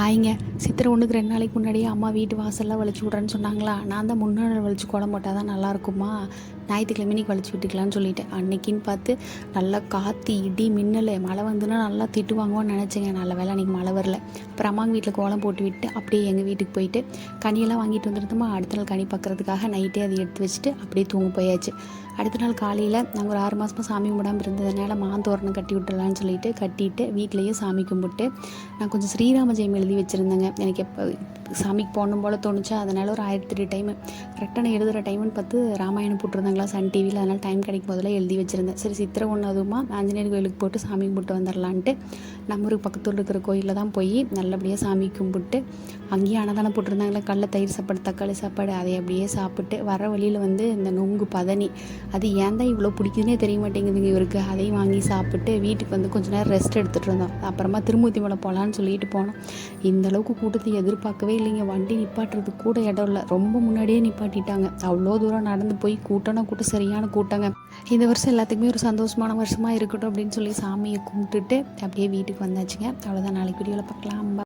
ஹாய்ங்க. சித்திரை ஒன்றுக்கு ரெண்டு நாளைக்கு முன்னாடியே அம்மா வீட்டு வாசல்லாம் வலிச்சு விட்றேன்னு சொன்னாங்களா? நான் தான் முன்னாள் வலிச்சு கோலம் போட்டால் தான் நல்லாயிருக்குமா ஞாயிற்றுக்கிழமை இன்னைக்கு வலிச்சு விட்டுக்கலான்னு சொல்லிட்டேன் அன்னைக்குன்னு பார்த்து நல்லா காற்று இடி மின்னல் மழை வந்துன்னா நல்லா திட்டு வாங்குவோன்னு நினச்சேங்க. நல்ல வேலை அன்றைக்கி மழை வரல. அப்புறம் அம்மாங்க வீட்டில் கோலம் போட்டு விட்டு அப்படியே எங்கள் வீட்டுக்கு போயிட்டு கனியெல்லாம் வாங்கிட்டு வந்துருந்தோமா அடுத்த நாள் கனி பார்க்குறதுக்காக நைட்டே அதை எடுத்து வச்சுட்டு அப்படியே தூங்க போயாச்சு. அடுத்த நாள் காலையில் நாங்கள் ஒரு ஆறு மாதமாக சாமி கும்பிடாமல் இருந்ததுனால மாந்தோரணம் கட்டி விட்டுறலான்னு சொல்லிட்டு கட்டிட்டு வீட்லேயே சாமி கும்பிட்டு நான் கொஞ்சம் ஸ்ரீராம ஜெயம் எழுதி வச்சுருந்தேங்க. எனக்கு எப்போ சாமிக்கு போகணும் போல் தோணுச்சா? அதனால் ஒரு ஆயிரத்தி எட்டு டைமு கரெக்டாக நான் எழுதுகிற டைம்னு பார்த்து ராமாயணம் போட்டிருந்தாங்களா சன் டிவியில் அதனால் டைம் கிடைக்கும் போதெல்லாம் எழுதி வச்சுருந்தேன். சரி சித்திரை ஒன்று அதுவுமா ஆஞ்சநேயர் கோயிலுக்கு போட்டு சாமி கும்பிட்டு வந்துடலான்ட்டு நம்ம ஊருக்கு பக்கத்தில் இருக்கிற கோயிலில் தான் போய் நல்லபடியாக சாமி கும்பிட்டு அங்கேயே அன்னதானம் போட்டிருந்தாங்களே கடல தயிர் சாப்பாடு தக்காளி சாப்பாடு அதை அப்படியே சாப்பிட்டு வர வழியில் வந்து இந்த நொங்கு பதனி. அது ஏன் தான் இவ்வளோ பிடிக்குதுன்னே தெரிய மாட்டேங்குதுங்க இவருக்கு. அதையும் வாங்கி சாப்பிட்டு வீட்டுக்கு வந்து கொஞ்ச நேரம் ரெஸ்ட் எடுத்துகிட்டு இருந்தோம். அப்புறமா திருமூர்த்தி மலை போகலான்னு சொல்லிட்டு போனோம். இந்த அளவுக்கு கூட்டத்தை எதிர்பார்க்கவே இல்லைங்க. வண்டி நிப்பாட்டுறதுக்கு கூட இடம் இல்லை. ரொம்ப முன்னாடியே நிப்பாட்டிட்டாங்க. அவ்வளோ தூரம் நடந்து போய் கூட்டம்னா கூட்டம் சரியான கூட்டங்க. இந்த வருஷம் எல்லாத்துக்குமே ஒரு சந்தோஷமான வருஷமாக இருக்கட்டும் அப்படின்னு சொல்லி சாமியை கும்பிட்டுட்டு அப்படியே வீட்டுக்கு வந்தாச்சுங்க. அவ்வளோதான் நாளைக்கு வீடியோவில் பார்க்கலாம்.